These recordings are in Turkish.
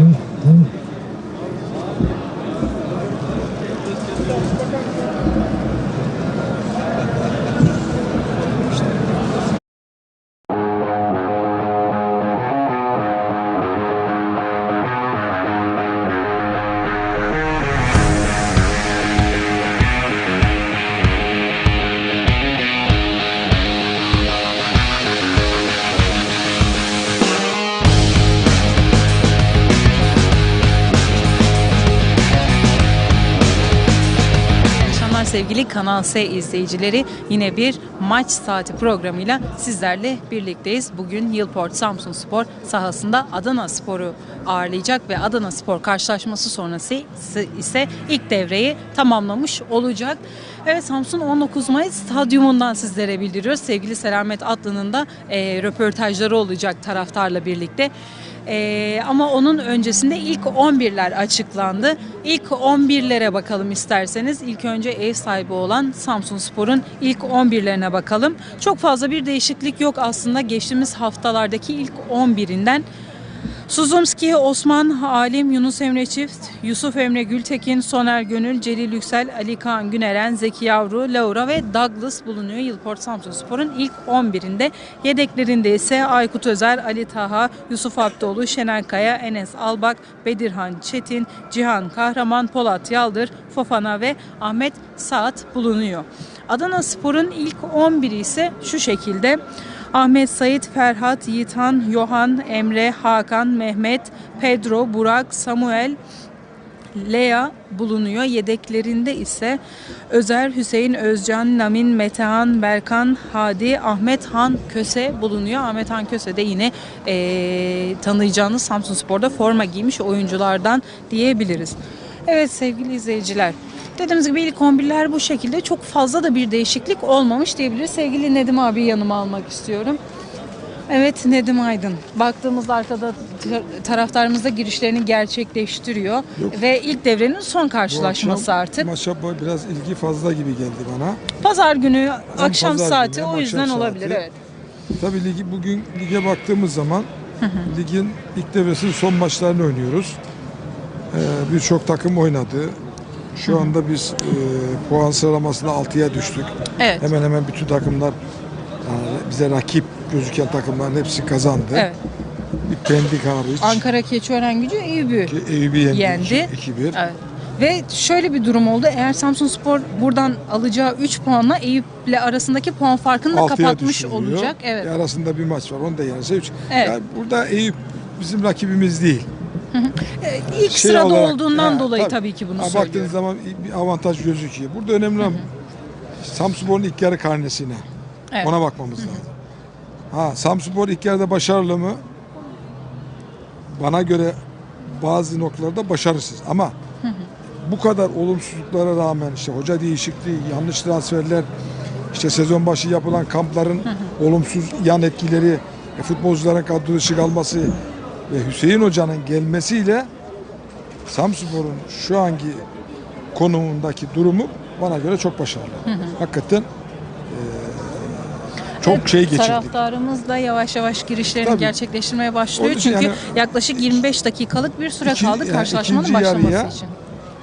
akşamlar Kanal S izleyicileri. Yine bir maç saati programıyla sizlerle birlikteyiz. Bugün Yılport Samsun Spor sahasında Adana Spor'u ağırlayacak ve Adana Spor karşılaşması sonrası ise ilk devreyi tamamlamış olacak. Evet Samsun 19 Mayıs stadyumundan sizlere bildiriyoruz. Sevgili Selamet Atlı'nın da e, röportajları olacak taraftarla birlikte. Ee, ama onun öncesinde ilk 11'ler açıklandı. İlk 11'lere bakalım isterseniz. İlk önce ev sahibi olan Samsun Spor'un ilk 11'lerine bakalım. Çok fazla bir değişiklik yok aslında geçtiğimiz haftalardaki ilk 11'inden. Suzumski, Osman, Alim, Yunus Emre Çift, Yusuf Emre Gültekin, Soner Gönül, Celil Yüksel, Ali Kaan Güneren, Zeki Yavru, Laura ve Douglas bulunuyor Yılport Samsun Spor'un ilk 11'inde. Yedeklerinde ise Aykut Özer, Ali Taha, Yusuf Abdoğlu, Şener Kaya, Enes Albak, Bedirhan Çetin, Cihan Kahraman, Polat Yaldır, Fofana ve Ahmet Saat bulunuyor. Adana Spor'un ilk 11'i ise şu şekilde. Ahmet Sait, Ferhat, Yiğitan, Yohan, Emre, Hakan, Mehmet, Pedro, Burak, Samuel, Lea bulunuyor. Yedeklerinde ise Özer, Hüseyin, Özcan, Lamin, Metehan, Berkan, Hadi, Ahmet Han Köse bulunuyor. Ahmet Han Köse de yine eee tanıyacağınız Samsun Spor'da forma giymiş oyunculardan diyebiliriz. Evet sevgili izleyiciler. Dediğimiz gibi ilk 11'ler bu şekilde çok fazla da bir değişiklik olmamış diyebiliriz. Sevgili Nedim abi yanıma almak istiyorum. Evet Nedim Aydın. Baktığımızda arkada tar- taraftarımız da girişlerini gerçekleştiriyor. Yok. Ve ilk devrenin son karşılaşması artık. Maça biraz ilgi fazla gibi geldi bana. Pazar günü akşam pazar saati günü, o akşam yüzden saati. olabilir. Evet. Tabii ligi bugün lige baktığımız zaman ligin ilk devresinin son maçlarını oynuyoruz. Ee, Birçok takım oynadı. Şu anda biz e, puan sıralamasında 6'ya düştük. Evet. Hemen hemen bütün takımlar yani bize rakip gözüken takımların hepsi kazandı. Evet. Bir Pendik hariç. Ankara Keçiören Gücü Eyüp'ü ki Eyüp'ü yendi. yendi. 2-1. Evet. Ve şöyle bir durum oldu. Eğer Samsun Spor buradan alacağı 3 puanla Eyüp'le arasındaki puan farkını da Altıya kapatmış olacak. Evet. E, Arasında bir maç var. Onu da yenirse 3. Evet. Yani burada Eyüp bizim rakibimiz değil. Ee, İlk Şey sırada olarak- olduğundan Ha, dolayı tabii. tabii ki bunu söylüyorum. Baktığınız zaman bir avantaj gözüküyor. Burada önemli olan Samspor'un ilk yarı karnesine. Evet. Ona bakmamız lazım. Ha Samspor ilk yarıda başarılı mı? Bana göre bazı noktalarda başarısız ama bu kadar olumsuzluklara rağmen işte hoca değişikliği, yanlış transferler, işte sezon başı yapılan kampların olumsuz yan etkileri, e, futbolcuların kadro dışı kalması ve Hüseyin Hoca'nın gelmesiyle Samspor'un şu anki konumundaki durumu bana göre çok başarılı. Hakikaten e, çok şey geçirdik. Taraftarımız da yavaş yavaş girişlerini Tabii. gerçekleştirmeye başlıyor. Çünkü yani- yaklaşık 25 dakikalık bir süre İki- kaldı yani karşılaşmanın başlaması için.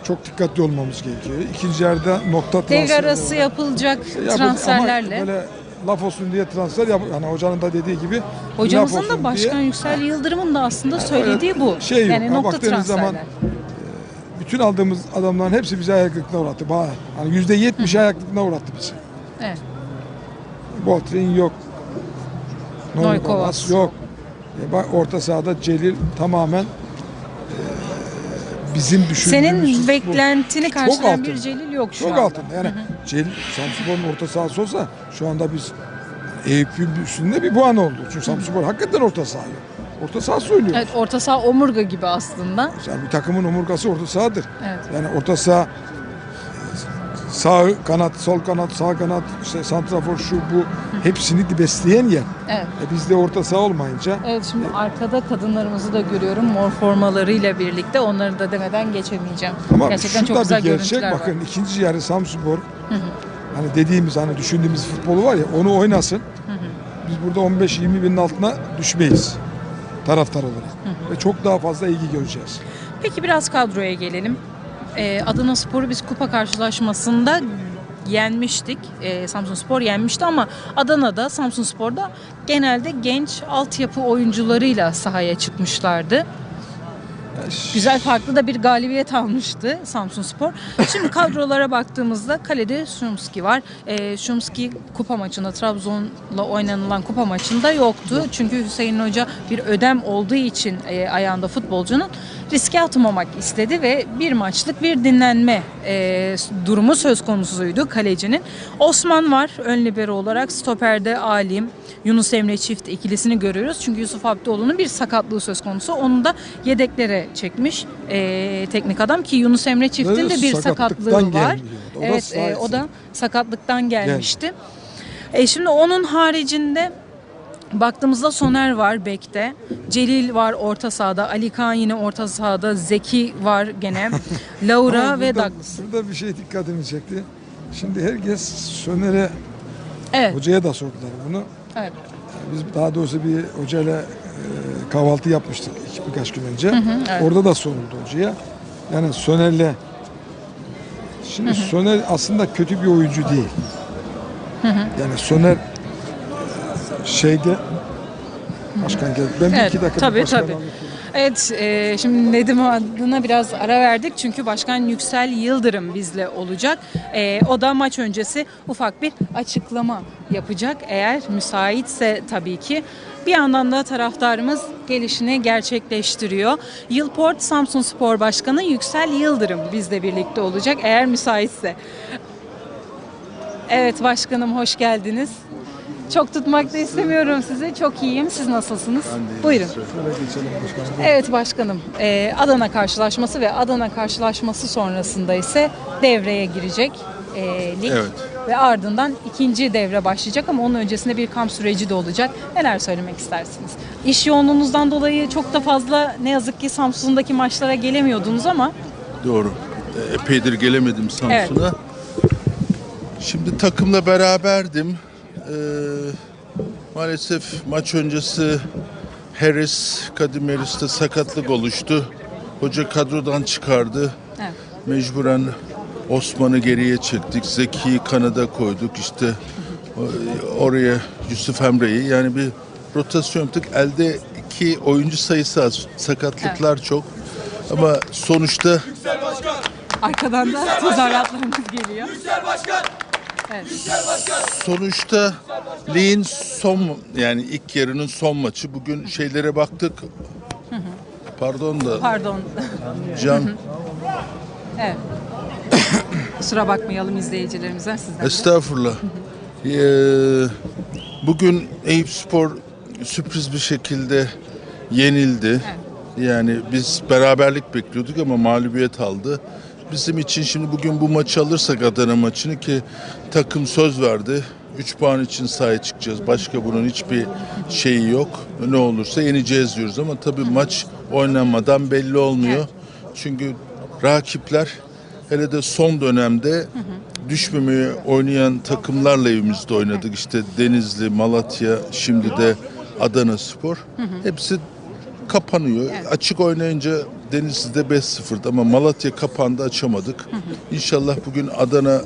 Çok dikkatli olmamız gerekiyor. İkinci yarıda nokta Devre transferi arası var. yapılacak Yapıl- transferlerle. Ama böyle laf olsun diye transfer yap. Yani hocanın da dediği gibi Hocamızın da Başkan diye Yüksel Yıldırım'ın da aslında söylediği bu. şey yok. yani nokta transferler. zaman bütün aldığımız adamların hepsi bizi ayak kırıklığına uğrattı. Hani yüzde yetmiş ayak kırıklığına uğrattı bizi. Evet. Botrin yok. Noykovas. Yok. E bak orta sahada Celil tamamen e, bizim düşündüğümüz Senin beklentini karşılayan bir. Celil yok şu Çok anda. altında. Yani Celil Samsunspor'un orta sahası olsa şu anda biz Eyüp'ün üstünde bir puan oldu. Çünkü Samsunspor hakikaten orta saha yok. Orta sahası oynuyor. Evet orta saha omurga gibi aslında. Yani bir takımın omurgası orta sahadır. Evet. Yani orta saha sağ kanat, sol kanat, sağ kanat, işte santrafor şu bu hepsini besleyen yer. Evet. E bizde orta saha olmayınca Evet şimdi arkada kadınlarımızı da görüyorum mor formalarıyla birlikte onları da demeden geçemeyeceğim. ama Gerçekten şu çok da güzel bir gerçek. görüntüler var. Bakın ikinci yarı Samsunspor hani dediğimiz hani düşündüğümüz futbolu var ya onu oynasın. Biz burada 15-20 binin altına düşmeyiz. taraftar olarak. Ve çok daha fazla ilgi göreceğiz. Peki biraz kadroya gelelim. Ee, Adana Spor'u biz kupa karşılaşmasında yenmiştik. Ee, Samsun Spor yenmişti ama Adana'da Samsun Spor'da genelde genç altyapı oyuncularıyla sahaya çıkmışlardı. Güzel farklı da bir galibiyet almıştı Samsun Spor. Şimdi kadrolara baktığımızda kalede Şumski var. E, Şumski kupa maçında Trabzon'la oynanılan kupa maçında yoktu. Çünkü Hüseyin Hoca bir ödem olduğu için e, ayağında futbolcunun riske atmamak istedi ve bir maçlık bir dinlenme e, durumu söz konusuydu kalecinin. Osman var ön libero olarak stoperde Alim, Yunus Emre çift ikilisini görüyoruz. Çünkü Yusuf Abdioğlu'nun bir sakatlığı söz konusu. Onu da yedeklere çekmiş e, teknik adam ki Yunus Emre çiftin Ve de bir sakatlıktan sakatlığı var. O da evet, e, o da sakatlıktan gelmişti. E, şimdi onun haricinde baktığımızda Soner var bekte. Celil var orta sahada. Ali Kaan yine orta sahada. Zeki var gene. Laura Ama ve burada, Douglas. burada bir şey dikkatimi çekti. Şimdi herkes Söner'e, Evet. hocaya da sordular bunu. evet. Biz daha doğrusu bir hocayla e, kahvaltı yapmıştık iki, birkaç gün önce. evet. Orada da soruldu hocaya. Yani Soner'le Şimdi Soner aslında kötü bir oyuncu değil. Yani Soner şeyde Başkan geldi. Ben bir Evet, iki dakika tabii, tabii. anlatayım. Evet, e, şimdi Nedim adına biraz ara verdik çünkü Başkan Yüksel Yıldırım bizle olacak. E, o da maç öncesi ufak bir açıklama yapacak eğer müsaitse tabii ki. Bir yandan da taraftarımız gelişini gerçekleştiriyor. Yılport Samsun Spor Başkanı Yüksel Yıldırım bizle birlikte olacak eğer müsaitse. Evet başkanım hoş geldiniz. Çok tutmak da istemiyorum sizi. Çok iyiyim. Siz nasılsınız? Buyurun. Evet başkanım. Ee, Adana karşılaşması ve Adana karşılaşması sonrasında ise devreye girecek e, lig. Evet. Ve ardından ikinci devre başlayacak ama onun öncesinde bir kamp süreci de olacak. Neler söylemek istersiniz? İş yoğunluğunuzdan dolayı çok da fazla ne yazık ki Samsun'daki maçlara gelemiyordunuz ama Doğru. E, Epeydir gelemedim Samsun'a. Şimdi takımla beraberdim. Ee, maalesef maç öncesi Harris, Kadim Harris'te sakatlık oluştu. Hoca kadrodan çıkardı. evet. Mecburen Osman'ı geriye çektik. Zeki'yi kanada koyduk. İşte oraya Yusuf Emre'yi. Yani bir rotasyon yaptık. Elde iki oyuncu sayısı az. Sakatlıklar çok. Ama sonuçta arkadan da tezahüratlarımız geliyor. Evet. Sonuçta ligin son yani ilk yarının son maçı. Bugün şeylere baktık. Pardon da Pardon. Can Evet. Kusura bakmayalım izleyicilerimize sizden. de. estağfurullah. Ee, bugün Eyüp Spor sürpriz bir şekilde yenildi. Yani biz beraberlik bekliyorduk ama mağlubiyet aldı. Bizim için şimdi bugün bu maçı alırsak Adana maçını ki takım söz verdi. 3 puan için sahaya çıkacağız. Başka bunun hiçbir şeyi yok. Ne olursa yeneceğiz diyoruz ama tabii maç oynanmadan belli olmuyor. Çünkü rakipler hele de son dönemde düşmemeye oynayan takımlarla evimizde oynadık. İşte Denizli, Malatya, şimdi de Adana Spor. Hepsi kapanıyor. Açık oynayınca Denizli'de 5-0'dı ama Malatya kapandı açamadık. İnşallah bugün Adana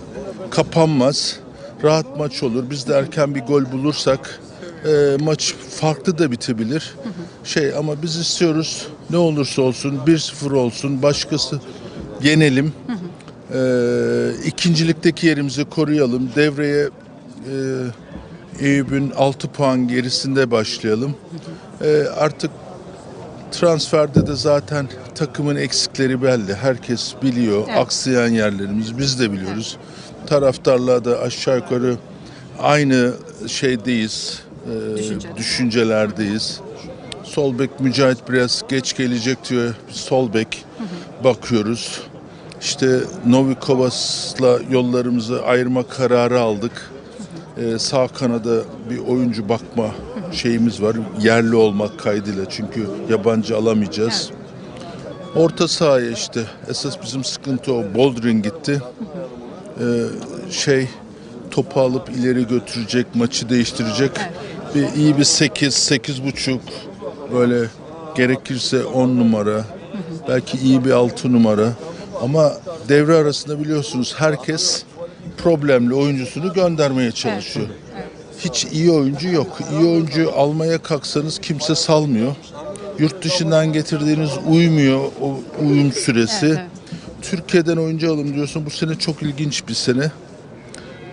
kapanmaz. Rahat maç olur. Biz de erken bir gol bulursak e, maç farklı da bitebilir. Şey ama biz istiyoruz ne olursa olsun 1-0 olsun başkası yenelim. E, ikincilikteki yerimizi koruyalım. Devreye e, Eyüp'ün 6 puan gerisinde başlayalım. E, artık transferde de zaten takımın eksikleri belli. Herkes biliyor. Evet. Aksayan yerlerimiz biz de biliyoruz. Taraftarla da aşağı yukarı aynı şeydeyiz. e, Düşünceler. düşüncelerdeyiz. Sol bek Mücahit biraz geç gelecek diyor. Sol bek bakıyoruz. İşte Novikovas'la yollarımızı ayırma kararı aldık. Ee, sağ kanada bir oyuncu bakma şeyimiz var. Yerli olmak kaydıyla çünkü yabancı alamayacağız. Orta sahaya işte esas bizim sıkıntı o. Boldrin gitti. Ee, şey topu alıp ileri götürecek, maçı değiştirecek. Bir iyi bir 8 8 buçuk böyle gerekirse 10 numara, belki iyi bir 6 numara. Ama devre arasında biliyorsunuz herkes problemli oyuncusunu göndermeye çalışıyor. Hiç iyi oyuncu yok. İyi oyuncu almaya kalksanız kimse salmıyor. Yurt dışından getirdiğiniz uymuyor o uyum süresi. Evet, Türkiye'den oyuncu alım diyorsun. Bu sene çok ilginç bir sene.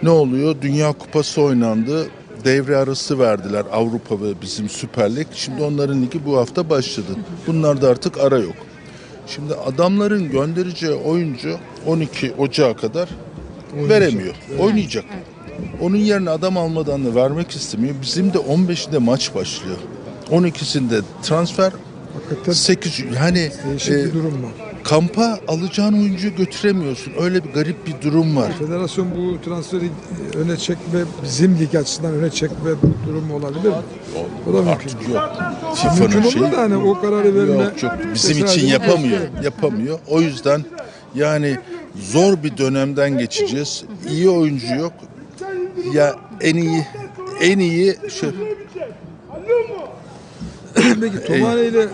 Ne oluyor? Dünya Kupası oynandı. Devre arası verdiler Avrupa ve bizim Süper Lig. Şimdi onların ligi bu hafta başladı. Bunlarda artık ara yok. Şimdi adamların göndereceği oyuncu 12 Ocağı kadar veremiyor. Oynayacak. Onun yerine adam almadan da vermek istemiyor. Bizim de 15'inde maç başlıyor. 12'sinde transfer Hakikaten 8 yani değişik e, durum var. kampa alacağın oyuncuyu götüremiyorsun. Öyle bir garip bir durum var. Federasyon bu transferi e, öne çekme, bizim lig açısından öne çekme durumu olabilir mi? O da mümkün. Yok. FIFA'nın şeyi da hani o kararı verme. yok, yok. Bizim için yapamıyor. Yapamıyor. O yüzden yani zor bir dönemden geçeceğiz. İyi oyuncu yok. Ya en iyi en iyi şey Peki Tomane ile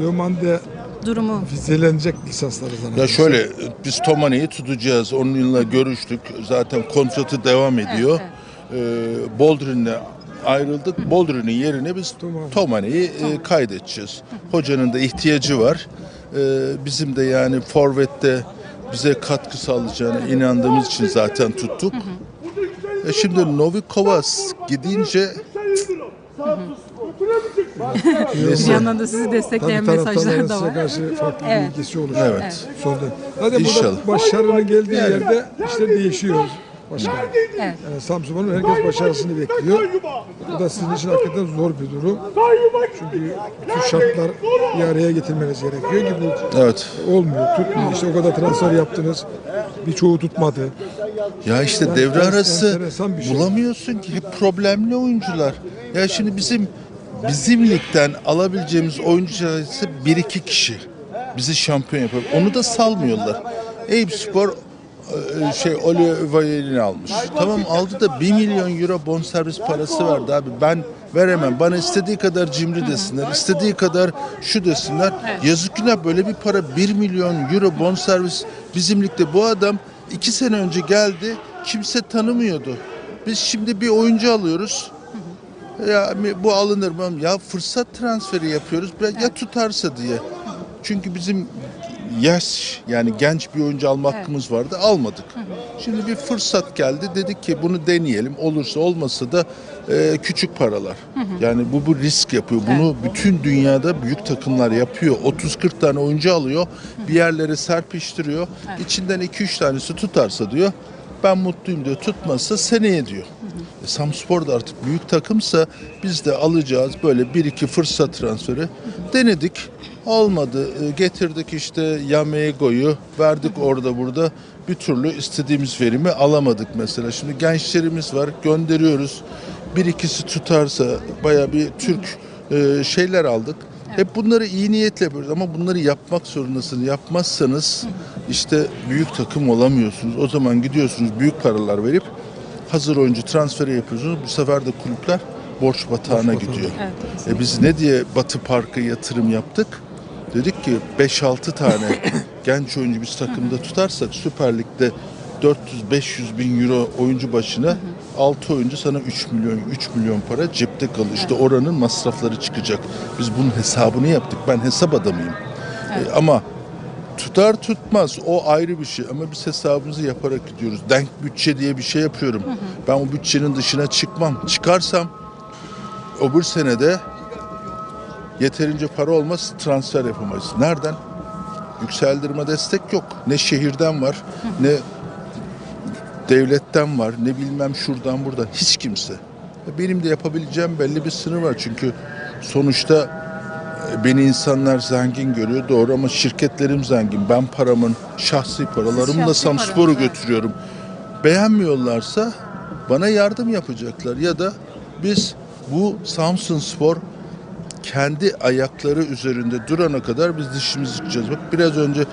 Diomande Durumu vizelenecek lisansları zannediyorum. Ya şöyle biz Tomane'yi tutacağız. Onunla görüştük. Zaten kontratı devam ediyor. Ee, Boldrin'le ayrıldık. Boldrin'in yerine biz Tomane. Tomane'yi e, kaydedeceğiz. Hocanın da ihtiyacı var. Ee, bizim de yani forvette bize katkı sağlayacağına inandığımız için zaten tuttuk. E şimdi Novikovas gidince bir yandan da sizi destekleyen Tabii mesajlar da var. karşı farklı Evet. bir ilgisi olacak. Evet. Sonunda. Zaten İnşallah. başarının geldiği yerde işler değişiyor. Başkan. Evet. Yani Samsun'un herkes başarısını bekliyor. Bu da sizin için hakikaten zor bir durum. Çünkü bütün şartlar bir araya getirmeniz gerekiyor ki bu Evet. olmuyor, tutmuyor. İşte o kadar transfer yaptınız. Birçoğu tutmadı. Ya işte Yani devre arası şey. bulamıyorsun ki hep problemli oyuncular. Ya şimdi bizim bizim ligden alabileceğimiz oyuncu sayısı bir iki kişi. Bizi şampiyon yapar. Onu da salmıyorlar. Eyüp Spor şey Oliveira'ni almış. Tamam aldı da 1 milyon euro bonservis parası verdi abi. Ben veremem. Bana istediği kadar cimri desinler. istediği kadar şu desinler. Yazık günah böyle bir para 1 milyon euro bonservis bizim ligde. Bu adam 2 sene önce geldi. Kimse tanımıyordu. Biz şimdi bir oyuncu alıyoruz. Ya bu alınır mı? Ya fırsat transferi yapıyoruz. Ya ya tutarsa diye. Çünkü bizim yaş yani genç bir oyuncu alma hakkımız vardı. Almadık. Şimdi bir fırsat geldi. Dedik ki bunu deneyelim. Olursa olmasa da e, küçük paralar. Yani bu bu risk yapıyor. Bunu bütün dünyada büyük takımlar yapıyor. 30-40 tane oyuncu alıyor. Bir yerlere serpiştiriyor. İçinden 2-3 tanesi tutarsa diyor. Ben mutluyum diyor. Tutmazsa seneye diyor. E, Samspor da artık büyük takımsa biz de alacağız böyle bir iki fırsat transferi. Denedik. Olmadı. E, Getirdik işte Yamego'yu. Verdik orada burada. Bir türlü istediğimiz verimi alamadık mesela. Şimdi gençlerimiz var. Gönderiyoruz. Bir ikisi tutarsa baya bir Türk e, şeyler aldık. Hep bunları iyi niyetle yapıyoruz ama bunları yapmak zorundasınız. Yapmazsanız işte büyük takım olamıyorsunuz. O zaman gidiyorsunuz büyük paralar verip hazır oyuncu transferi yapıyorsunuz. Bu sefer de kulüpler borç batağına gidiyor. E biz ne diye Batı Park'a yatırım yaptık? Dedik ki 5-6 tane genç oyuncu biz takımda tutarsak Süper Lig'de 400-500 bin euro oyuncu başına 6 oyuncu sana 3 milyon 3 milyon para cepte kalıyor. İşte oranın masrafları çıkacak. Biz bunun hesabını yaptık. Ben hesap adamıyım. E, ama tutar tutmaz o ayrı bir şey ama biz hesabımızı yaparak gidiyoruz. Denk bütçe diye bir şey yapıyorum. Ben o bütçenin dışına çıkmam. Çıkarsam öbür senede yeterince para olmaz transfer yapamayız. Nereden? Yükseldirme destek yok. Ne şehirden var, ne devletten var, ne bilmem şuradan buradan. Hiç kimse. Benim de yapabileceğim belli bir sınır var. Çünkü sonuçta e, beni insanlar zengin görüyor doğru ama şirketlerim zengin. Ben paramın, şahsi paralarımla Samspor'u evet. götürüyorum. Beğenmiyorlarsa bana yardım yapacaklar ya da biz bu Samsun Spor kendi ayakları üzerinde durana kadar biz dişimizi sıkacağız. Bak biraz önce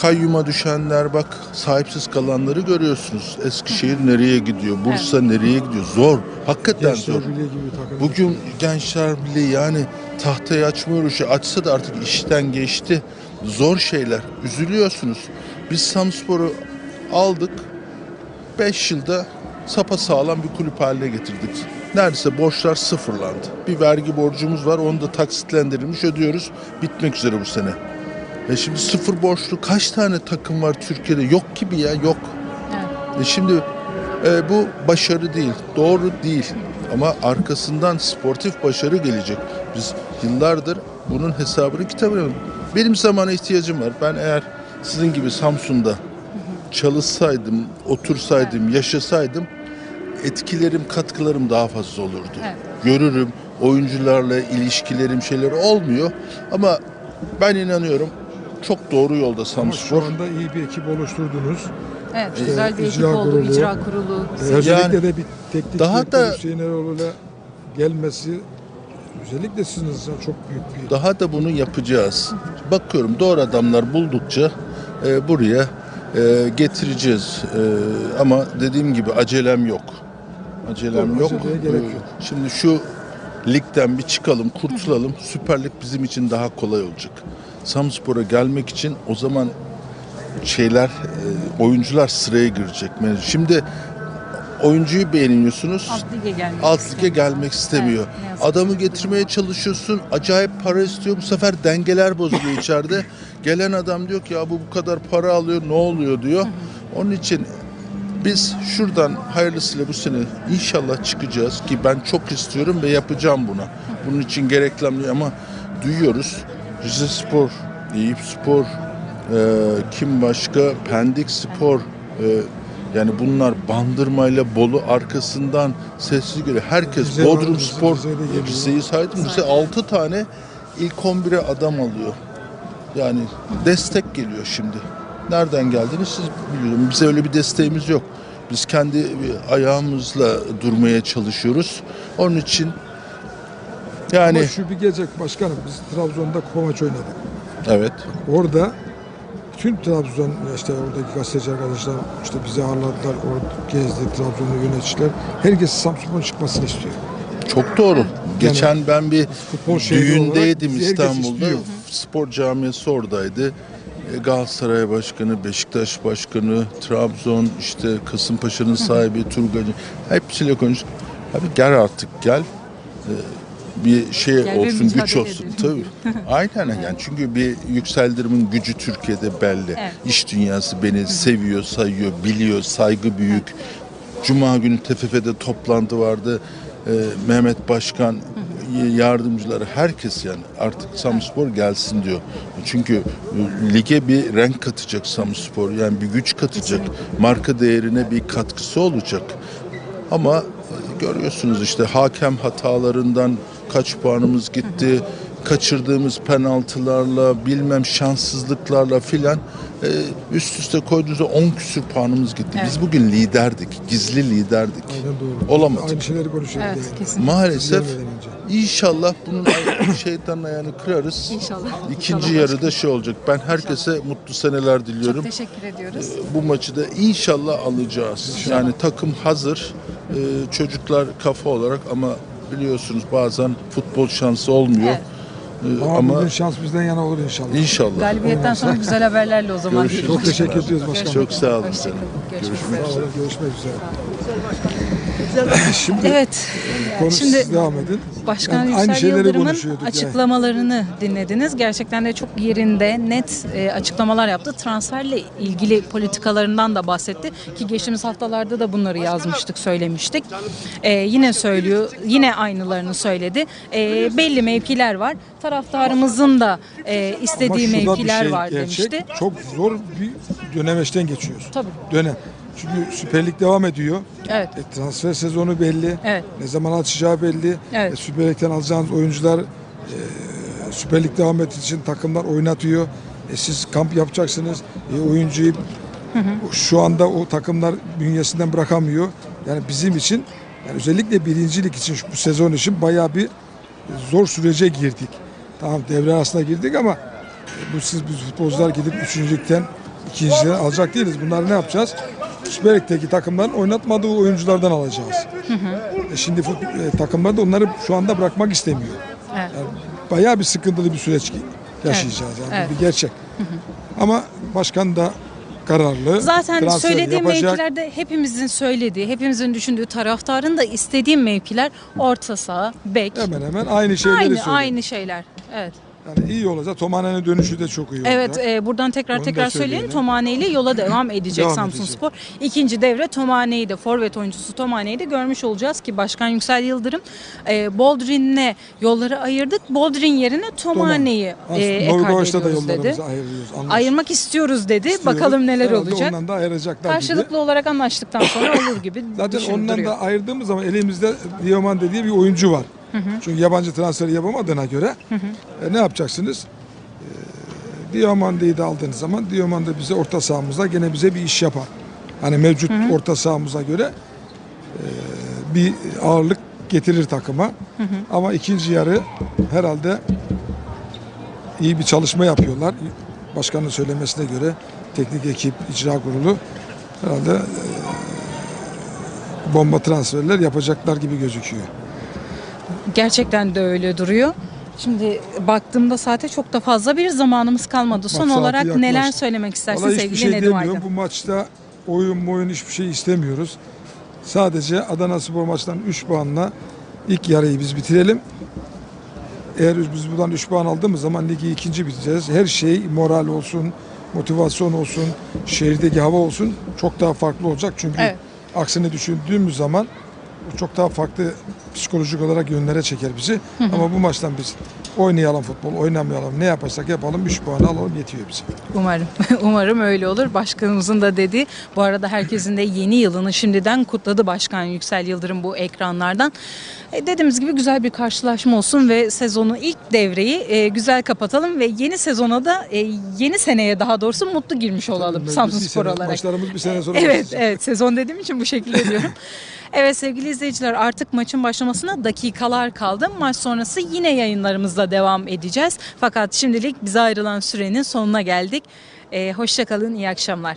kayyuma düşenler bak sahipsiz kalanları görüyorsunuz. Eskişehir nereye gidiyor? Bursa nereye gidiyor? Zor. Hakikaten Gençler zor. Birliği gibi. Bugün Gençler Birliği yani tahtayı açma uğraşı açsa da artık işten geçti. Zor şeyler. Üzülüyorsunuz. Biz Samspor'u aldık. 5 yılda sapa sağlam bir kulüp haline getirdik. Neredeyse borçlar sıfırlandı. Bir vergi borcumuz var. Onu da taksitlendirilmiş ödüyoruz. Bitmek üzere bu sene. E şimdi sıfır borçlu kaç tane takım var Türkiye'de? Yok gibi ya yok. E şimdi e, bu başarı değil, doğru değil. Ama arkasından sportif başarı gelecek. Biz yıllardır bunun hesabını kitabını Benim zamana ihtiyacım var. Ben eğer sizin gibi Samsun'da çalışsaydım, otursaydım, yaşasaydım etkilerim, katkılarım daha fazla olurdu. Evet. Görürüm, oyuncularla ilişkilerim şeyler olmuyor. Ama ben inanıyorum çok doğru yolda Ama şu Samspor. anda iyi bir ekip oluşturdunuz. Evet, güzel bir ekip oldu, kurulu. icra kurulu. Ee, özellikle Yani de bir teknik daha da- Hüseyin Eroğlu'yla gelmesi özellikle sizin adınıza çok büyük bir Daha da bunu yapacağız. Bakıyorum doğru adamlar buldukça e, buraya e, getireceğiz. E, ama dediğim gibi acelem yok. Acelem Yok, yok. aceleye gerek E, yok. Şimdi şu ligden bir çıkalım, kurtulalım. Süper Lig bizim için daha kolay olacak. Samspor'a gelmek için o zaman şeyler, e, oyuncular sıraya girecek. Şimdi oyuncuyu beğeniyorsunuz. Alt lige gelmek alt lige istemiyor. gelmek istemiyor. Evet, ne yazık ki. Adamı getirmeye çalışıyorsun. Acayip para istiyor. Bu sefer dengeler bozuluyor içeride. Gelen adam diyor ki ya bu bu kadar para alıyor ne oluyor diyor. Onun için biz şuradan hayırlısıyla bu sene inşallah çıkacağız ki ben çok istiyorum ve yapacağım buna. Bunun için gerekli ama duyuyoruz. Rize Spor, Eyüp Spor, e, kim başka? Pendik Spor, e, yani bunlar Bandırma ile Bolu arkasından sesli geliyor. Herkes Rize var, Bodrum Rize- Spor. Rize'yi saydım. Rize 6 tane ilk 11'e adam alıyor. Yani destek geliyor şimdi. Nereden geldiğini siz biliyorsunuz. Bize öyle bir desteğimiz yok. Biz kendi ayağımızla durmaya çalışıyoruz. Onun için yani Ama şu bir gelecek başkanım biz Trabzon'da maçı oynadık. evet Orada tüm Trabzon işte oradaki gazeteci arkadaşlar işte bizi ağırladılar. Orada gezdi Trabzonlu yöneticiler. Herkes Samsun'un çıkmasını istiyor. çok doğru. Geçen ben bir düğündeydim İstanbul'da. Spor camiası oradaydı. Galatasaray Başkanı, Beşiktaş Başkanı, Trabzon, işte Kasımpaşa'nın sahibi, Turgacı hepsiyle konuştuk. Abi gel artık gel. E, bir şey Gel olsun, güç olsun. edelim. Tabii. Aynen yani çünkü bir yükseldirimin gücü Türkiye'de belli. Evet. İş dünyası beni seviyor, sayıyor, biliyor, saygı büyük. Cuma günü TFF'de toplantı vardı. Ee, Mehmet Başkan yardımcıları herkes yani artık Samspor gelsin diyor. Çünkü e, lige bir renk katacak Samspor yani bir güç katacak. Marka değerine bir katkısı olacak. Ama e, görüyorsunuz işte hakem hatalarından kaç puanımız gitti. Kaçırdığımız penaltılarla bilmem şanssızlıklarla filan e, üst üste koyduğunuzda 10 küsür puanımız gitti. Biz bugün liderdik. Gizli liderdik. Aynen doğru. Olamadı. Aynı şeyleri konuşuyoruz. Evet, yani. Maalesef. İnşallah bunun şeytanın ayağını kırarız. İnşallah. İkinci İnşallah yarıda şey olacak. Ben herkese mutlu seneler Çok diliyorum. teşekkür ediyoruz. Bu maçı da inşallah alacağız. Yani takım hazır. Ee, çocuklar kafa olarak ama biliyorsunuz bazen futbol şansı olmuyor. Evet. Ee, Ama, ama bugün şans bizden yana olur inşallah. inşallah. Galibiyetten sonra güzel haberlerle o zaman. Görüşürüz. Çok teşekkür ediyoruz başkanım. Çok sağ olun Hoşça canım. kalın. Görüşmek üzere. Sağ olun, görüşmek üzere. Şimdi Evet, konu şimdi- devam edin. Başkan Yani Yüksel Yıldırım'ın konuşuyorduk yani. açıklamalarını dinlediniz. Gerçekten de çok yerinde, net e, açıklamalar yaptı. Transferle ilgili politikalarından da bahsetti ki geçtiğimiz haftalarda da bunları yazmıştık, söylemiştik. E, yine söylüyor, yine aynılarını söyledi. E, belli mevkiler var. Taraftarımızın da e, istediği bir mevkiler şey var gerçek, demişti. Çok zor bir dönemeçten geçiyoruz. Tabii. Dönem. Çünkü Süper Lig devam ediyor. Evet. E, transfer sezonu belli. Evet. Ne zaman açacağı belli. Evet. E, Süper Lig'den alacağınız oyuncular e, Süper Lig devam ettiği için takımlar oynatıyor. E, siz kamp yapacaksınız. E, oyuncuyu şu anda o takımlar bünyesinden bırakamıyor. Yani bizim için yani özellikle birincilik için bu sezon için bayağı bir zor sürece girdik. Tamam devre arasına girdik ama e, bu siz biz futbolcular gidip üçüncülükten ikincileri alacak değiliz. Bunları ne yapacağız? Süper Lig'deki takımların oynatmadığı oyunculardan alacağız. E şimdi fut- e, takımlar da onları şu anda bırakmak istemiyor. Evet. Yani bayağı bir sıkıntılı bir süreç yaşayacağız yani Evet. bir gerçek. Ama başkan da kararlı. Zaten transfer söylediğim yapacak. mevkilerde hepimizin söylediği, hepimizin düşündüğü taraftarın da istediği mevkiler orta saha, bek. Hemen hemen aynı şeyleri Aynı söylüyor. aynı şeyler. Evet. Yani iyi olacak. Tomane'nin dönüşü de çok iyi olacak. Evet, e, buradan tekrar Onu da tekrar söyleyelim. söyleyelim. Tomane ile yola devam edecek Devam Samsun edecek. Spor. İkinci devre Tomane'yi de forvet oyuncusu Tomane'yi de görmüş olacağız ki Başkan Yüksel Yıldırım e, Boldrin'le yolları ayırdık. Boldrin yerine Tomane'yi e, ekart da ediyoruz dedi. yollarımızı ayırıyoruz. anlaştık. Ayırmak istiyoruz dedi. İstiyoruz. Bakalım neler Herhalde olacak. Ondan da ayıracaklar Karşılıklı gibi. olarak anlaştıktan sonra olur gibi Zaten ondan düşündürüyor. da ayırdığımız zaman elimizde Dioman dediği bir oyuncu var. Çünkü yabancı transferi yapamadığına göre e, ne yapacaksınız? E, Diomande'yi de aldığınız zaman Dioman da bize orta sahamızda gene bize bir iş yapar. Hani mevcut orta sahamıza göre e, bir ağırlık getirir takıma. Ama ikinci yarı herhalde iyi bir çalışma yapıyorlar. Başkanın söylemesine göre teknik ekip, icra kurulu herhalde e, bomba transferler yapacaklar gibi gözüküyor. Gerçekten de öyle duruyor. Şimdi baktığımda saate çok da fazla bir zamanımız kalmadı. Son saati olarak neler yaklaştı. söylemek istersin Vallahi sevgili şey Nedim. Aydın? Bu maçta oyun oyun hiçbir şey istemiyoruz. Sadece Adana Spor maçtan 3 puanla ilk yarıyı biz bitirelim. Eğer biz buradan 3 puan aldığımız zaman ligi ikinci bitireceğiz. Her şey moral olsun, motivasyon olsun, şehirdeki hava olsun çok daha farklı olacak. Çünkü Evet. aksini düşündüğümüz zaman çok daha farklı psikolojik olarak yönlere çeker bizi. Ama bu maçtan biz oynayalım futbol, oynamayalım, ne yaparsak yapalım 3 puan alalım yetiyor bize. Umarım. Umarım öyle olur. Başkanımızın da dediği. Bu arada herkesin de yeni yılını şimdiden kutladı Başkan Yüksel Yıldırım bu ekranlardan. E, dediğimiz gibi güzel bir karşılaşma olsun ve sezonu ilk devreyi e, güzel kapatalım ve yeni sezona da e, yeni seneye daha doğrusu mutlu girmiş olalım Samsun Spor olarak. Maçlarımız bir sene sonra Evet, başlayacak. evet. Sezon dediğim için bu şekilde diyorum. Evet sevgili izleyiciler artık maçın başlamasına dakikalar kaldı. Maç sonrası yine yayınlarımızla devam edeceğiz. Fakat şimdilik bize ayrılan sürenin sonuna geldik. Ee, Hoşçakalın, iyi akşamlar.